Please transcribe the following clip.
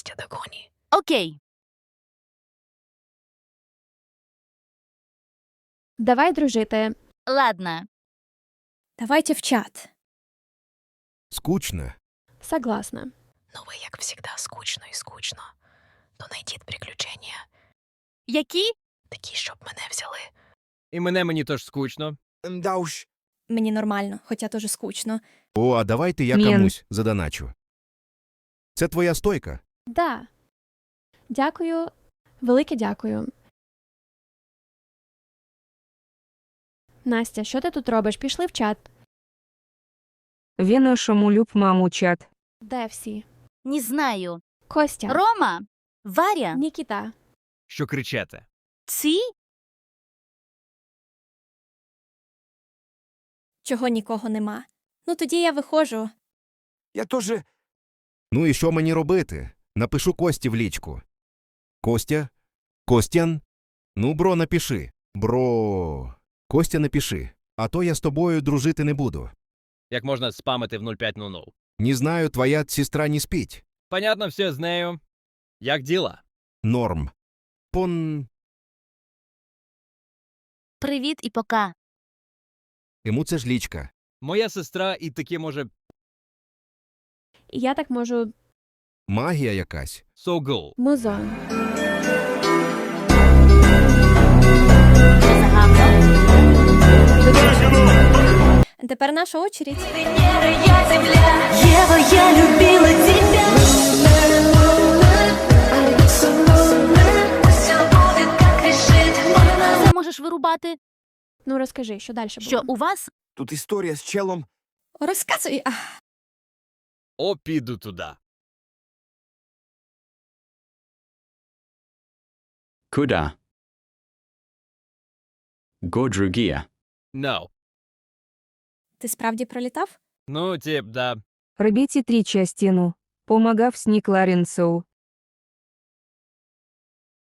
Настя догони. Окей. Давай дружити. Ладно. Давайте в чат. Скучно. Согласна. Ну вы, як всегда, скучно і скучно. То найдіть приключення, Які? такі, щоб мене взяли. І мене мені теж скучно. Да уж. Мені нормально, хоча теж скучно. О, а давайте я Мін. комусь задоначу. Це твоя стойка. Да. Дякую. Велике дякую. Настя, що ти тут робиш? Пішли в чат. Віношому люб маму чат. Де всі? Не знаю. Костя. Рома? Варя? Нікіта. Що кричете? Ці? Чого нікого нема. Ну тоді я виходжу. Я тоже... Ну і що мені робити? Напишу Кості в лічку. Костя? Костян? Ну, бро, напиши. Бро. Костя, напиши. А то я з тобою дружити не буду. Як можна спамити в 0500? Не знаю, твоя сестра не спить. Понятно все з нею. Як діла? Норм. Пон. Привіт і пока. Йому це ж лічка. Моя сестра і таки може я так можу Магія якась. so go. музон. Це загадка. Тепер наша очередь. Ева, я любила тебя. Все будет, как. Це можеш вирубати. Ну розкажи, що далі було? Що у вас? Тут історія з челом. Розказуй. О, піду туди. Куда? Другие. No. ти справді пролітав? Ну, тип, да. Робіть тричастину. Помагав Сні Кларенсоу.